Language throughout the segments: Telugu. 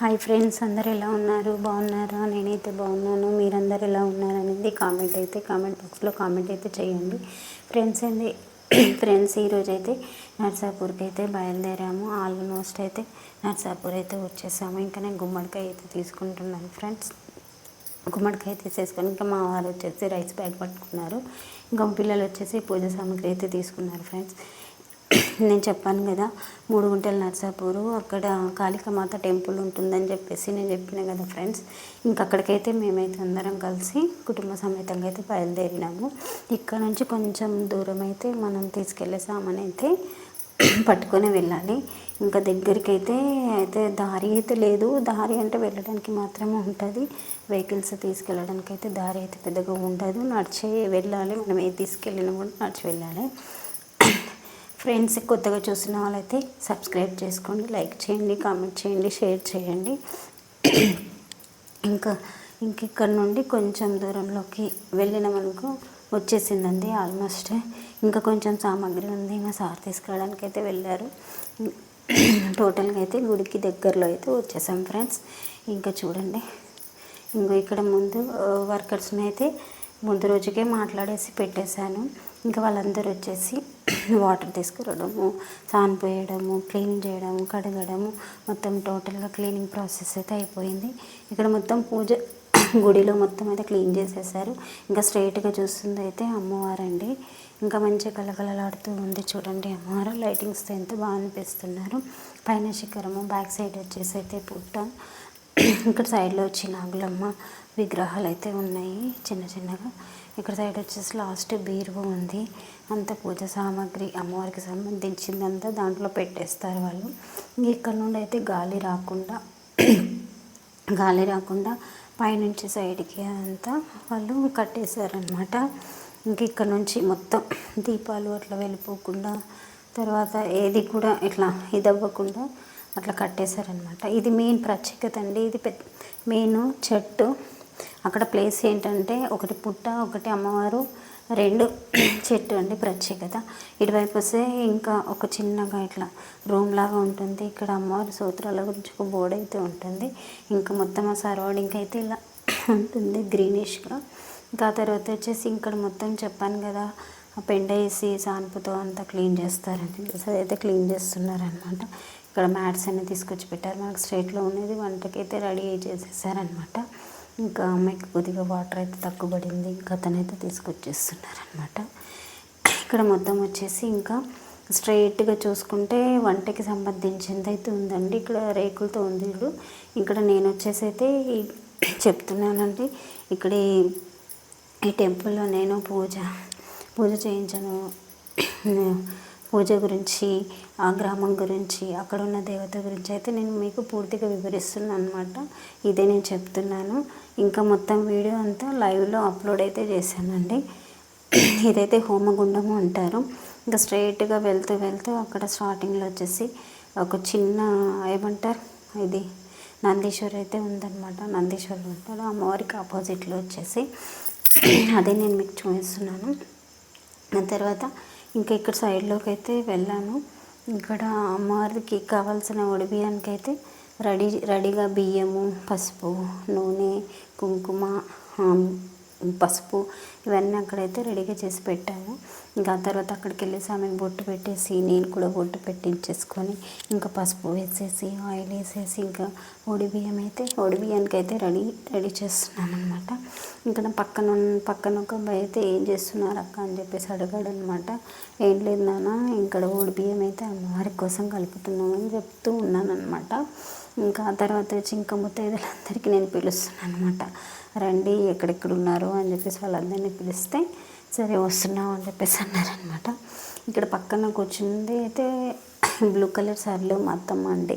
హాయ్ ఫ్రెండ్స్ అందరు ఎలా ఉన్నారు? బాగున్నారా? నేనైతే బాగున్నాను. మీరందరు ఎలా ఉన్నారు అనేది కామెంట్ అయితే కామెంట్ బాక్స్లో కామెంట్ అయితే చేయండి. ఫ్రెండ్స్ అండి ఫ్రెండ్స్ ఈరోజు అయితే నర్సాపూర్కి అయితే బయలుదేరాము. ఆల్మోస్ట్ అయితే నర్సాపూర్ అయితే వచ్చేసాము. ఇంకా నేను గుమ్మడికాయ అయితే తీసుకుంటున్నాను ఫ్రెండ్స్. గుమ్మడికాయ తీసేసుకొని ఇంకా మా వారు వచ్చేసి రైస్ బ్యాగ్ పట్టుకున్నారు. ఇంకా పిల్లలు వచ్చేసి పూజ సామాగ్రి అయితే తీసుకున్నారు ఫ్రెండ్స్. నేను చెప్పాను కదా మూడు గుంటల నర్సాపూరు అక్కడ కాళికమాత టెంపుల్ ఉంటుందని చెప్పేసి నేను చెప్పిన కదా ఫ్రెండ్స్. ఇంకా అక్కడికైతే మేమైతే అందరం కలిసి కుటుంబ సమేతంగా అయితే బయలుదేరినాము. ఇక్కడ నుంచి కొంచెం దూరం అయితే మనం తీసుకెళ్ళే సామాన్ అయితే పట్టుకొని వెళ్ళాలి. ఇంకా దగ్గరికి అయితే అయితే దారి అయితే లేదు. దారి అంటే వెళ్ళడానికి మాత్రమే ఉంటుంది. వెహికల్స్ తీసుకెళ్ళడానికి అయితే దారి అయితే పెద్దగా ఉండదు. నడిచే వెళ్ళాలి. మనం ఏ తీసుకెళ్ళినా కూడా నడిచి వెళ్ళాలి. ఫ్రెండ్స్ కొత్తగా చూసిన వాళ్ళైతే సబ్స్క్రైబ్ చేసుకోండి లైక్ చేయండి కామెంట్ చేయండి షేర్ చేయండి. ఇంకా ఇంక ఇక్కడ నుండి కొంచెం దూరంలోకి వెళ్ళినామనుకో వచ్చేసిందండి ఆల్మోస్ట్. ఇంకా కొంచెం సామాగ్రి ఉంది మా సార్ తీసుకురావడానికి అయితే వెళ్ళారు. టోటల్గా అయితే గుడికి దగ్గరలో అయితే వచ్చేసాం ఫ్రెండ్స్. ఇంకా చూడండి ఇంకా ఇక్కడ ముందు వర్కర్స్ని అయితే ముందు రోజుకే మాట్లాడేసి పెట్టేశాను. ఇంకా వాళ్ళందరూ వచ్చేసి వాటర్ తీసుకురావడము సాన్ పోయడము క్లీన్ చేయడము కడగడము మొత్తం టోటల్గా క్లీనింగ్ ప్రాసెస్ అయితే అయిపోయింది. ఇక్కడ మొత్తం పూజ గుడిలో మొత్తం అయితే క్లీన్ చేసేసారు. ఇంకా స్ట్రైట్గా చూస్తుంది అయితే అమ్మవారండి ఇంకా మంచిగా కలకలలాడుతూ ఉంది చూడండి అమ్మవారు. లైటింగ్స్తో ఎంత బాగా అనిపిస్తున్నారు. పైన శిఖరము బ్యాక్ సైడ్ వచ్చేసి అయితే పుట్ట. ఇక్కడ సైడ్లో వచ్చి నాగులమ్మ విగ్రహాలు అయితే ఉన్నాయి చిన్న చిన్నగా. ఇక్కడ సైడ్ వచ్చేసి లాస్ట్ బీరువు ఉంది. అంత పూజ సామాగ్రి అమ్మవారికి సంబంధించిందంతా దాంట్లో పెట్టేస్తారు వాళ్ళు. ఇక్కడ నుండి అయితే గాలి రాకుండా గాలి రాకుండా పైనుంచి సైడ్కి అంతా వాళ్ళు కట్టేశారనమాట ఇంక ఇక్కడ నుంచి మొత్తం దీపాలు అట్లా వెళ్ళిపోకుండా తర్వాత ఏది కూడా ఇట్లా ఇదవ్వకుండా అట్లా కట్టేశారనమాట ఇది మెయిన్ ప్రత్యేకత అండి. ఇది పెద్ద మెయిన్ చెట్టు. అక్కడ ప్లేస్ ఏంటంటే ఒకటి పుట్ట ఒకటి అమ్మవారు రెండు చెట్టు అండి ప్రత్యేకత. ఇటువైపు వస్తే ఇంకా ఒక చిన్నగా ఇట్లా రూమ్ లాగా ఉంటుంది. ఇక్కడ అమ్మవారి సూత్రాల గురించి ఒక బోర్డు అయితే ఉంటుంది. ఇంకా మొత్తం ఆ సరౌండింగ్ అయితే ఇలా ఉంటుంది గ్రీనిష్గా ఇంకా తర్వాత వచ్చేసి ఇక్కడ మొత్తం చెప్పాను కదా ఆ పెండ వేసి సాన్పుతో అంతా క్లీన్ చేస్తారని. అదైతే క్లీన్ చేస్తున్నారనమాట. ఇక్కడ మ్యాట్స్ అన్ని తీసుకొచ్చి పెట్టారు. మనకు స్ట్రైట్లో ఉన్నది వంటకైతే రెడీ చేసేసారనమాట. ఇంకా అమ్మాయికి కొద్దిగా వాటర్ అయితే తక్కువ పడింది ఇంకా అతనైతే తీసుకొచ్చేస్తున్నారనమాట ఇక్కడ మొత్తం వచ్చేసి ఇంకా స్ట్రైట్గా చూసుకుంటే వంటకి సంబంధించింది అయితే ఉందండి. ఇక్కడ రేకులతో ఉంది ఇప్పుడు ఇక్కడ నేను వచ్చేసి అయితే చెప్తున్నానండి. ఇక్కడ ఈ టెంపుల్లో నేను పూజ పూజ చేయించాను. పూజ గురించి ఆ గ్రామం గురించి అక్కడ ఉన్న దేవత గురించి అయితే నేను మీకు పూర్తిగా వివరిస్తున్నాను అనమాట ఇదే నేను చెప్తున్నాను. ఇంకా మొత్తం వీడియో అంతా లైవ్లో అప్లోడ్ అయితే చేశానండి. ఇదైతే హోమగుండము అంటారు. ఇంకా స్ట్రైట్గా వెళ్తూ వెళ్తూ అక్కడ స్టార్టింగ్లో వచ్చేసి ఒక చిన్న ఏమంటారు? ఇది నందీశ్వర్ అయితే ఉందన్నమాట. నందీశ్వర్ ఉంటారు అమ్మవారికి ఆపోజిట్లో వచ్చేసి అదే నేను మీకు చూపిస్తున్నాను. దాని తర్వాత ఇంకా ఇక్కడ సైడ్లోకి అయితే వెళ్ళాను. ఇక్కడ అమ్మవారికి కావాల్సిన బియ్యానికి అయితే రెడీ రెడీగా బియ్యము పసుపు నూనె కుంకుమ పసుపు ఇవన్నీ అక్కడైతే రెడీగా చేసి పెట్టాను ఇంకా ఆ తర్వాత అక్కడికి వెళ్ళేసి ఆమెకు బొట్టు పెట్టేసి నేను కూడా బొట్టు పెట్టించేసుకొని ఇంకా పసుపు వేసేసి ఆయిల్ వేసేసి ఇంకా ఒడి బియ్యం అయితే ఒడి బియ్యానికి అయితే రెడీ రెడీ చేస్తున్నాను అనమాట ఇంకా పక్కన పక్కన ఒక అబ్బాయి అయితే ఏం చేస్తున్నారు అక్క అని చెప్పేసి అడిగాడు అనమాట ఏం లేదు నాన్న ఇక్కడ ఒడి బియ్యం అయితే అమ్మవారి కోసం కలుపుతున్నామని చెప్తూ ఉన్నాను అనమాట ఇంకా ఆ తర్వాత వచ్చి ఇంకా ముత్తైదులందరికీ నేను పిలుస్తున్నాను అనమాట రండి ఎక్కడెక్కడ ఉన్నారు అని చెప్పేసి వాళ్ళందరినీ పిలిస్తే సరే వస్తున్నాం అని చెప్పేసి అన్నారనమాట ఇక్కడ పక్కన కూర్చుంది అయితే బ్లూ కలర్ సార్లు మా అత్తమ్మ అండి.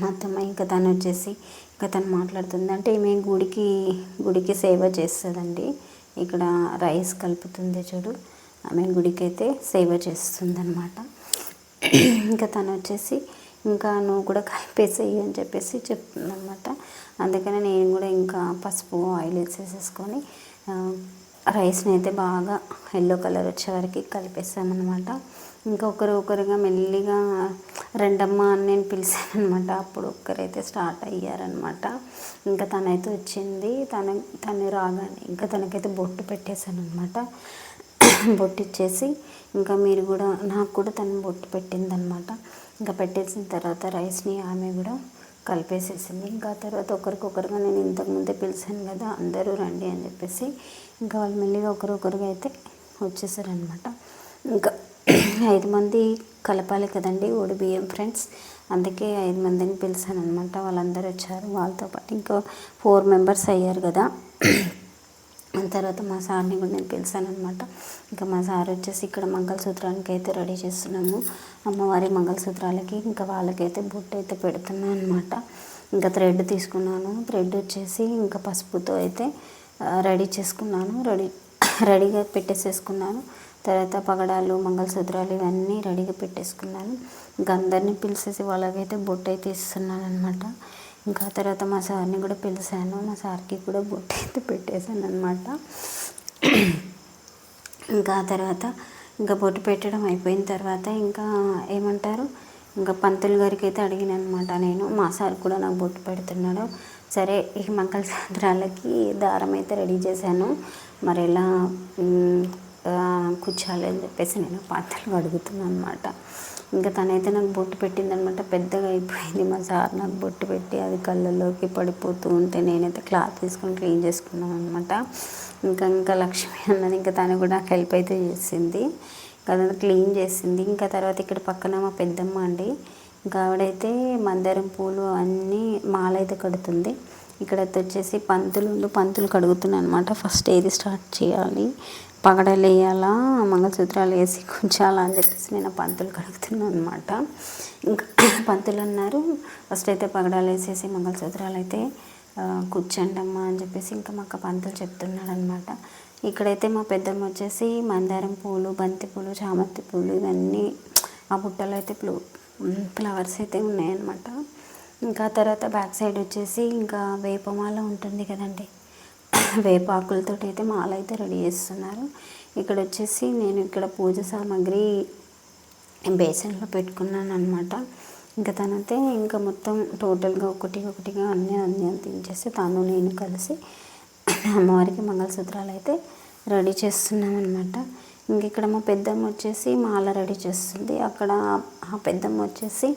మా అత్తమ్మ ఇంకా తను వచ్చేసి ఇంకా తను మాట్లాడుతుంది. అంటే ఈమె గుడికి గుడికి సేవ చేస్తుందండి. ఇక్కడ రైస్ కలుపుతుంది చూడు. ఆమె గుడికి అయితే సేవ చేస్తుంది అనమాట ఇంకా తను వచ్చేసి ఇంకా నువ్వు కూడా కలిపేసేయి అని చెప్పేసి చెప్తుంది అనమాట నేను కూడా ఇంకా పసుపు ఆయిల్ వేసేసేసుకొని రైస్ని అయితే బాగా ఎల్లో కలర్ వచ్చే వరకు కలిపేసామన్నమాట ఇంకా ఒకరు ఒకరుగా మెల్లిగా రెండమ్మ అని నేను పిలిచాను అనమాట అప్పుడు ఒక్కరైతే స్టార్ట్ అయ్యారనమాట ఇంకా తనైతే వచ్చింది. తన తను రాగానే ఇంకా తనకైతే బొట్టు పెట్టేశాను అనమాట బొట్టు ఇచ్చేసి ఇంకా మీరు కూడా నాకు కూడా తను బొట్టు పెట్టిందనమాట ఇంకా పెట్టేసిన తర్వాత రైస్ని ఆమె కూడా కలిపేసేసింది. ఇంకా తర్వాత ఒకరికొకరుగా నేను ఇంతకుముందే పిలిచాను కదా అందరూ రండి అని చెప్పేసి ఇంకా వాళ్ళు మెల్లిగా ఒకరొకరుగా అయితే వచ్చేసారనమాట ఇంకా ఐదు మంది కలపాలి కదండి ఓడి బియ్యం ఫ్రెండ్స్ అందుకే ఐదు మందిని పిలిచాను అనమాట వాళ్ళందరూ వచ్చారు. వాళ్ళతో పాటు ఇంకా ఫోర్ మెంబర్స్ అయ్యారు కదా. తర్వాత మా సార్ని కూడా నేను పిలిచాను అనమాట ఇంకా మా సార్ వచ్చేసి ఇక్కడ మంగళసూత్రానికి అయితే రెడీ చేస్తున్నాము. అమ్మవారి మంగళసూత్రాలకి ఇంకా వాళ్ళకైతే బొట్టు అయితే పెడుతున్నాను అనమాట ఇంకా థ్రెడ్ తీసుకున్నాను. థ్రెడ్ వచ్చేసి ఇంకా పసుపుతో అయితే రెడీ చేసుకున్నాను. రెడీ రెడీగా పెట్టేసేసుకున్నాను. తర్వాత పగడాలు మంగళసూత్రాలు ఇవన్నీ రెడీగా పెట్టేసుకున్నాను. ఇంకా అందరినీ పిలిచేసి వాళ్ళకైతే బొట్టు అయితే ఇస్తున్నాను అనమాట ఇంకా తర్వాత మా సార్ని కూడా పిలిచాను. మా సార్కి కూడా బొట్టు అయితే పెట్టేశాను అనమాట ఇంకా తర్వాత ఇంకా బొట్టు పెట్టడం అయిపోయిన తర్వాత ఇంకా ఏమంటారు? ఇంకా పంతులు గారికి అయితే అడిగిన అనమాట నేను మా సార్ కూడా నాకు బొట్టు పెడుతున్నాడు. సరే ఈ మంగళసూత్రాలకి దారం అయితే రెడీ చేశాను. మరి ఎలా కూర్చోాలి అని చెప్పేసి నేను పాత్రలు అడుగుతున్నాను అనమాట ఇంకా తనైతే నాకు బొట్టు పెట్టింది అనమాట పెద్దగా అయిపోయింది మా సార్ నాకు బొట్టు పెట్టి అది కళ్ళల్లోకి పడిపోతూ ఉంటే నేనైతే క్లాత్ తీసుకొని క్లీన్ చేసుకున్నాను అనమాట ఇంకా ఇంకా లక్ష్మి అన్నది ఇంకా తను కూడా నాకు హెల్ప్ అయితే చేసింది. ఇంకా క్లీన్ చేసింది. ఇంకా తర్వాత ఇక్కడ పక్కన మా పెద్దమ్మ అండి. ఇంకా ఆవిడైతే మందారం పూలు అన్నీ మాలైతే కడుతుంది. ఇక్కడ వచ్చేసి పంతులు పంతులు కడుగుతున్నాను అనమాట ఫస్ట్ ఏది స్టార్ట్ చేయాలి? పగడలు వేయాలా మంగళసూత్రాలు వేసి కూర్చోాలా అని చెప్పేసి నేను పంతులు కడుగుతున్నాను అనమాట ఇంకా పంతులు అన్నారు ఫస్ట్ అయితే పగడాలు వేసేసి మంగళసూత్రాలు అయితే కూర్చోండమ్మా అని చెప్పేసి ఇంకా మాకు పంతులు చెప్తున్నాడు అనమాట ఇక్కడైతే మా పెద్దమ్మ వచ్చేసి మందారం పూలు బంతి పూలు చామంతి పూలు ఇవన్నీ ఆ బుట్టలో అయితే ఫ్లూ ఫ్లవర్స్ అయితే ఉన్నాయన్నమాట. ఇంకా తర్వాత బ్యాక్ సైడ్ వచ్చేసి ఇంకా వేపమాల ఉంటుంది కదండి. వేపాకులతో అయితే మాల అయితే రెడీ చేస్తున్నారు. ఇక్కడ వచ్చేసి నేను ఇక్కడ పూజ సామాగ్రి బేసన్లో పెట్టుకున్నాను అనమాట ఇంకా తనైతే ఇంకా మొత్తం టోటల్గా ఒకటి ఒకటిగా అన్నీ అన్నీ అందించేసి తను నేను కలిసి అమ్మవారికి మంగళసూత్రాలు అయితే రెడీ చేస్తున్నాం అనమాట ఇంక ఇక్కడ మా పెద్దమ్మ వచ్చేసి మాల రెడీ చేస్తుంది. అక్కడ ఆ పెద్దమ్మ వచ్చేసి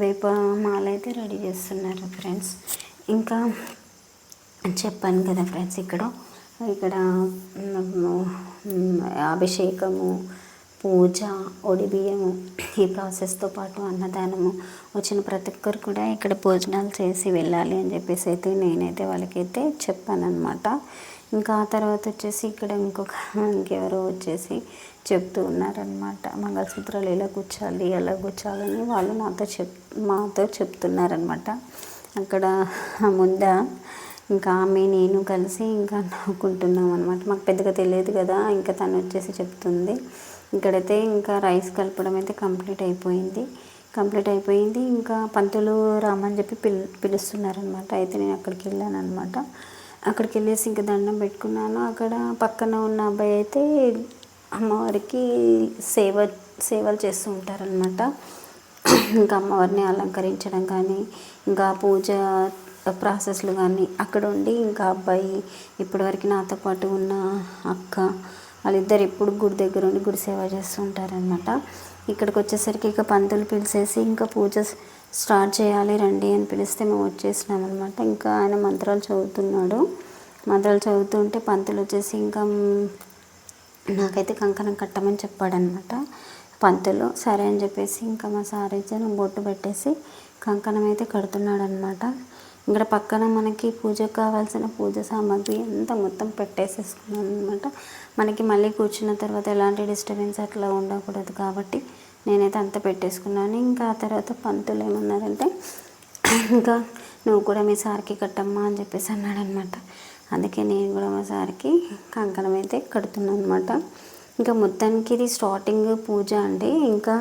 వేప మాల అయితే రెడీ చేస్తున్నారు ఫ్రెండ్స్. ఇంకా చెప్పాను కదా ఫ్రెండ్స్ ఇక్కడ. ఇక్కడ అభిషేకము పూజ ఒడిబియము ఈ ప్రాసెస్తో పాటు అన్నదానము. వచ్చిన ప్రతి ఒక్కరు కూడా ఇక్కడ భోజనాలు చేసి వెళ్ళాలి అని చెప్పేసి అయితే నేనైతే వాళ్ళకైతే చెప్పాను అనమాట ఇంకా ఆ తర్వాత వచ్చేసి ఇక్కడ ఇంకొక ఇంకెవరో వచ్చేసి చెప్తూ ఉన్నారనమాట మంగళసూత్రాలు ఎలా కూర్చోాలి ఎలా కూర్చోాలని వాళ్ళు నాతో చెప్ మాతో చెప్తున్నారనమాట అక్కడ ముంద ఇంకా ఆమె నేను కలిసి ఇంకా నవ్వుకుంటున్నాం అనమాట మాకు పెద్దగా తెలియదు కదా ఇంకా తను వచ్చేసి చెప్తుంది. ఇక్కడైతే ఇంకా రైస్ కలపడం అయితే కంప్లీట్ అయిపోయింది. కంప్లీట్ అయిపోయింది. ఇంకా పంతులు రామని చెప్పి పిలు పిలుస్తున్నారనమాట అయితే నేను అక్కడికి వెళ్ళాను అనమాట అక్కడికి వెళ్ళేసి ఇంకా దండం పెట్టుకున్నాను. అక్కడ పక్కన ఉన్న అబ్బాయి అయితే అమ్మవారికి సేవ సేవలు చేస్తూ ఉంటారనమాట ఇంకా అమ్మవారిని అలంకరించడం కానీ ఇంకా పూజ ప్రాసెస్లు కానీ అక్కడ ఉండి ఇంకా అబ్బాయి ఇప్పటివరకు నాతో పాటు ఉన్న అక్క వాళ్ళిద్దరు ఎప్పుడు గుడి దగ్గర ఉండి గుడి సేవ చేస్తూ ఉంటారనమాట ఇక్కడికి వచ్చేసరికి ఇక పంతులు పిలిచేసి ఇంకా పూజ స్టార్ట్ చేయాలి రండి అని పిలిస్తే మేము వచ్చేసినాం అనమాట ఇంకా ఆయన మంత్రాలు చదువుతున్నాడు. మంత్రాలు చదువుతుంటే పంతులు వచ్చేసి ఇంకా నాకైతే కంకణం కట్టమని చెప్పాడనమాట పంతులు సరే అని చెప్పేసి ఇంకా మా సార్ అయితే బొట్టు పెట్టేసి కంకణం అయితే కడుతున్నాడనమాట ఇక్కడ పక్కన మనకి పూజకు కావాల్సిన పూజ సామాగ్రి అంతా మొత్తం పెట్టేసేసుకున్నాను అనమాట మనకి మళ్ళీ కూర్చున్న తర్వాత ఎలాంటి డిస్టర్బెన్స్ అట్లా ఉండకూడదు కాబట్టి నేనైతే అంత పెట్టేసుకున్నాను. ఇంకా ఆ తర్వాత పంతులు ఏమన్నారంటే ఇంకా నువ్వు కూడా మీ సార్కి కట్టమ్మా అని చెప్పేసి అన్నాడనమాట అందుకే నేను కూడా మా సార్కి కంకణం అయితే కడుతున్నాను అనమాట ఇంకా మొత్తానికి ఇది స్టార్టింగ్ పూజ అండి. ఇంకా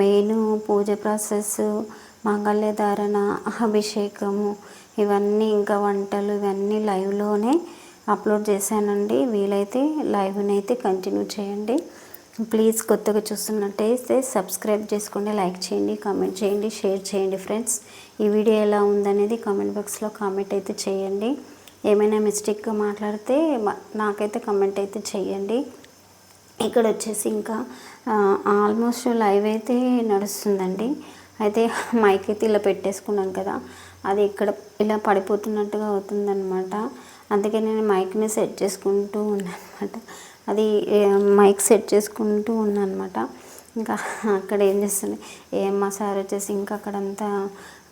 మెయిన్ పూజ ప్రాసెస్ మాంగళ్య ధారణ అభిషేకము ఇవన్నీ ఇంకా వంటలు ఇవన్నీ లైవ్లోనే అప్లోడ్ చేశానండి. వీలైతే లైవ్ని అయితే కంటిన్యూ చేయండి. ప్లీజ్ కొత్తగా చూస్తున్నట్టయితే సబ్స్క్రైబ్ చేసుకోండి లైక్ చేయండి కామెంట్ చేయండి షేర్ చేయండి ఫ్రెండ్స్. ఈ వీడియో ఎలా ఉందనేది కామెంట్ బాక్స్లో కామెంట్ అయితే చేయండి. ఏమైనా మిస్టేక్గా మాట్లాడితే నాకైతే కమెంట్ అయితే చేయండి. ఇక్కడ వచ్చేసి ఇంకా ఆల్మోస్ట్ లైవ్ అయితే నడుస్తుందండి. అయితే మైక్ అయితే ఇలా పెట్టేసుకున్నాను కదా అది ఇక్కడ ఇలా పడిపోతున్నట్టుగా అవుతుందన్నమాట. అందుకే నేను మైక్ని సెట్ చేసుకుంటూ ఉన్నాను అనమాట అది మైక్ సెట్ చేసుకుంటూ ఉన్నాను అనమాట ఇంకా అక్కడ ఏం చేస్తుంది ఏ మా సార్ వచ్చేసి ఇంకా అక్కడంతా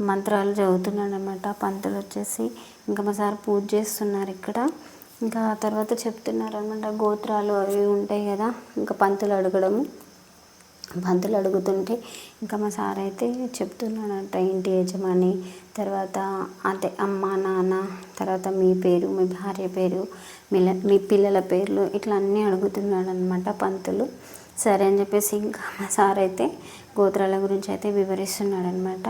మంత్రాలు చదువుతున్నాడు అనమాట పంతులు వచ్చేసి ఇంకా మా సార్ పూజ చేస్తున్నారు ఇక్కడ. ఇంకా తర్వాత చెప్తున్నారు అనమాట గోత్రాలు అవి ఉంటాయి కదా ఇంకా పంతులు అడగడము. పంతులు అడుగుతుంటే ఇంకా మా సార్ అయితే చెప్తున్నాడట ఇంటి యజమాని తర్వాత అదే అమ్మ నాన్న తర్వాత మీ పేరు మీ భార్య పేరు మీ మీ పిల్లల పేర్లు ఇట్లా అన్నీ అడుగుతున్నాడు అనమాట పంతులు. సరే అని చెప్పేసి ఇంకా మా సార్ అయితే గోత్రాల గురించి అయితే వివరిస్తున్నాడు అనమాట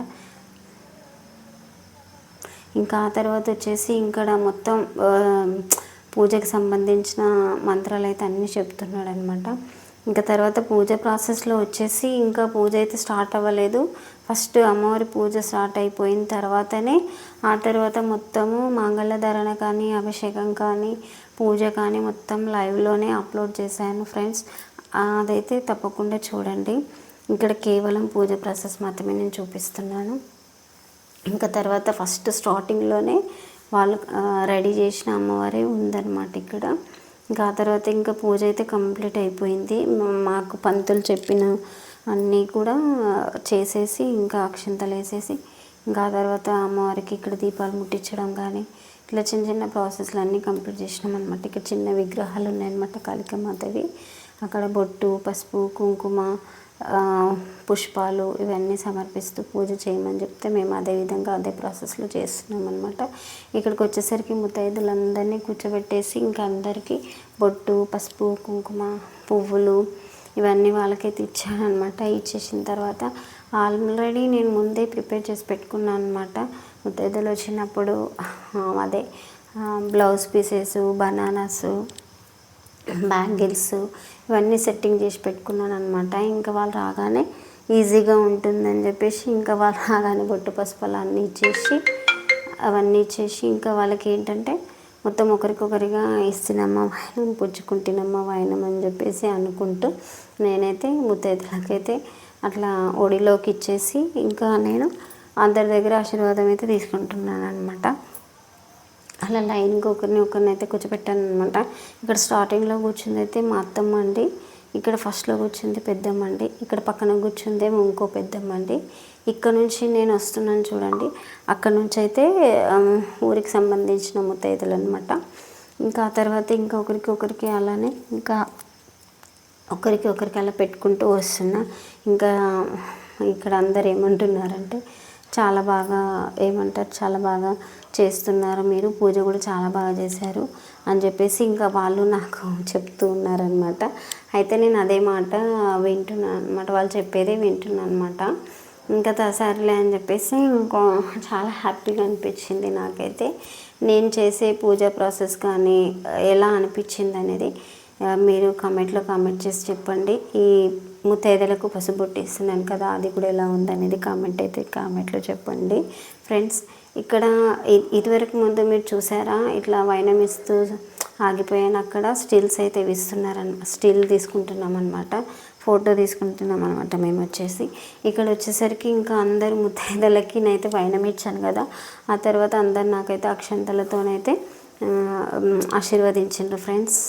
ఇంకా ఆ తర్వాత వచ్చేసి ఇక్కడ మొత్తం పూజకు పూజకి సంబంధించిన మంత్రాలు అయితే అన్నీ చెప్తున్నాడు అనమాట ఇంకా తర్వాత పూజ ప్రాసెస్లో వచ్చేసి ఇంకా పూజ అయితే స్టార్ట్ అవ్వలేదు. ఫస్ట్ అమ్మవారి పూజ స్టార్ట్ అయిపోయిన తర్వాతనే ఆ తర్వాత మొత్తము మంగళధారణ కానీ అభిషేకం కానీ పూజ కానీ మొత్తం లైవ్లోనే అప్లోడ్ చేశాను ఫ్రెండ్స్. అదైతే తప్పకుండా చూడండి. ఇక్కడ కేవలం పూజ ప్రాసెస్ మాత్రమే నేను చూపిస్తున్నాను. ఇంకా తర్వాత ఫస్ట్ స్టార్టింగ్లోనే వాళ్ళు రెడీ చేసిన అమ్మవారే ఉందన్నమాట ఇక్కడ. ఇంకా ఆ తర్వాత ఇంకా పూజ అయితే కంప్లీట్ అయిపోయింది. మాకు పంతులు చెప్పిన అన్నీ కూడా చేసేసి ఇంకా అక్షంతలు వేసేసి ఇంకా ఆ తర్వాత అమ్మవారికి ఇక్కడ దీపాలు ముట్టించడం కానీ ఇట్లా చిన్న చిన్న ప్రాసెస్లు అన్నీ కంప్లీట్ చేసినాం అనమాట ఇక్కడ చిన్న విగ్రహాలు ఉన్నాయన్నమాట కాళికమాతవి అక్కడ బొట్టు పసుపు కుంకుమ పుష్పాలు ఇవన్నీ సమర్పిస్తూ పూజ చేయమని చెప్తే మేము అదే విధంగా అదే ప్రాసెస్లో చేస్తున్నాం అనమాట ఇక్కడికి వచ్చేసరికి ముత్తైదులందరినీ కూర్చోబెట్టేసి ఇంకా అందరికీ బొట్టు పసుపు కుంకుమ పువ్వులు ఇవన్నీ వాళ్ళకైతే ఇచ్చాను అనమాట ఇచ్చేసిన తర్వాత ఆల్రెడీ నేను ముందే ప్రిపేర్ చేసి పెట్టుకున్నాను అనమాట ముత్తైదులు వచ్చినప్పుడు అదే బ్లౌజ్ పీసెస్ బనానాస్ బ్యాంగిల్స్ ఇవన్నీ సెట్టింగ్ చేసి పెట్టుకున్నాను అనమాట ఇంకా వాళ్ళు రాగానే ఈజీగా ఉంటుందని చెప్పేసి ఇంకా వాళ్ళు రాగానే బొట్టు పసుపులు అన్నీ ఇచ్చేసి అవన్నీ ఇచ్చేసి ఇంకా వాళ్ళకి ఏంటంటే మొత్తం ఒకరికొకరిగా ఇస్తున్నమ్మ వాయనం? పుచ్చుకుంటున్నమ్మ వాయనం? అని చెప్పేసి అనుకుంటూ నేనైతే ముత్తైదులకైతే అట్లా ఒడిలోకి ఇచ్చేసి ఇంకా నేను అందరి దగ్గర ఆశీర్వాదం అయితే తీసుకుంటున్నాను అనమాట అలా లైన్గా ఒకరిని ఒకరిని అయితే కూర్చోపెట్టాను అనమాట ఇక్కడ స్టార్టింగ్లో కూర్చుంది అయితే మా అత్తమ్మ అండి ఇక్కడ ఫస్ట్లో కూర్చుంది పెద్దమ్మ అండి ఇక్కడ పక్కన కూర్చుంది ఇంకో పెద్దమ్మ అండి. ఇక్కడ నుంచి నేను వస్తున్నాను చూడండి అక్కడ నుంచి అయితే ఊరికి సంబంధించిన ముత్తైదులు అనమాట ఇంకా ఆ తర్వాత ఇంకా ఒకరికి ఒకరికి అలానే ఇంకా ఒకరికి ఒకరికి అలా పెట్టుకుంటూ వస్తున్నా. ఇంకా ఇక్కడ అందరు ఏమంటున్నారంటే చాలా బాగా ఏమంటారు చాలా బాగా చేస్తున్నారు. మీరు పూజ కూడా చాలా బాగా చేశారు అని చెప్పేసి ఇంకా వాళ్ళు నాకు చెప్తూ ఉన్నారనమాట అయితే నేను అదే మాట వింటున్నాను అనమాట వాళ్ళు చెప్పేదే వింటున్నాను అనమాట ఇంకా సరేలే అని చెప్పేసి ఇంకో చాలా హ్యాపీగా అనిపించింది నాకైతే. నేను చేసే పూజ ప్రాసెస్ కానీ ఎలా అనిపించింది అనేది మీరు కామెంట్లో కామెంట్ చేసి చెప్పండి. ఈ ముత్తైదలకు పసుపు ఇస్తున్నాను కదా అది కూడా ఎలా ఉందనేది కామెంట్ అయితే కామెంట్లో చెప్పండి. ఫ్రెండ్స్ ఇక్కడ ఇదివరకు ముందు మీరు చూసారా ఇట్లా వైనం ఇస్తూ ఆగిపోయాను అక్కడ స్టిల్స్ అయితే ఇస్తున్నారన్న స్టిల్ తీసుకుంటున్నాం అనమాట ఫోటో తీసుకుంటున్నాం అనమాట మేము వచ్చేసి. ఇక్కడ వచ్చేసరికి ఇంకా అందరు ముత్తైదలకి నైతే వైనం ఇచ్చాను కదా ఆ తర్వాత అందరు నాకైతే అక్షంతలతోనైతే ఆశీర్వదించిండ్రు ఫ్రెండ్స్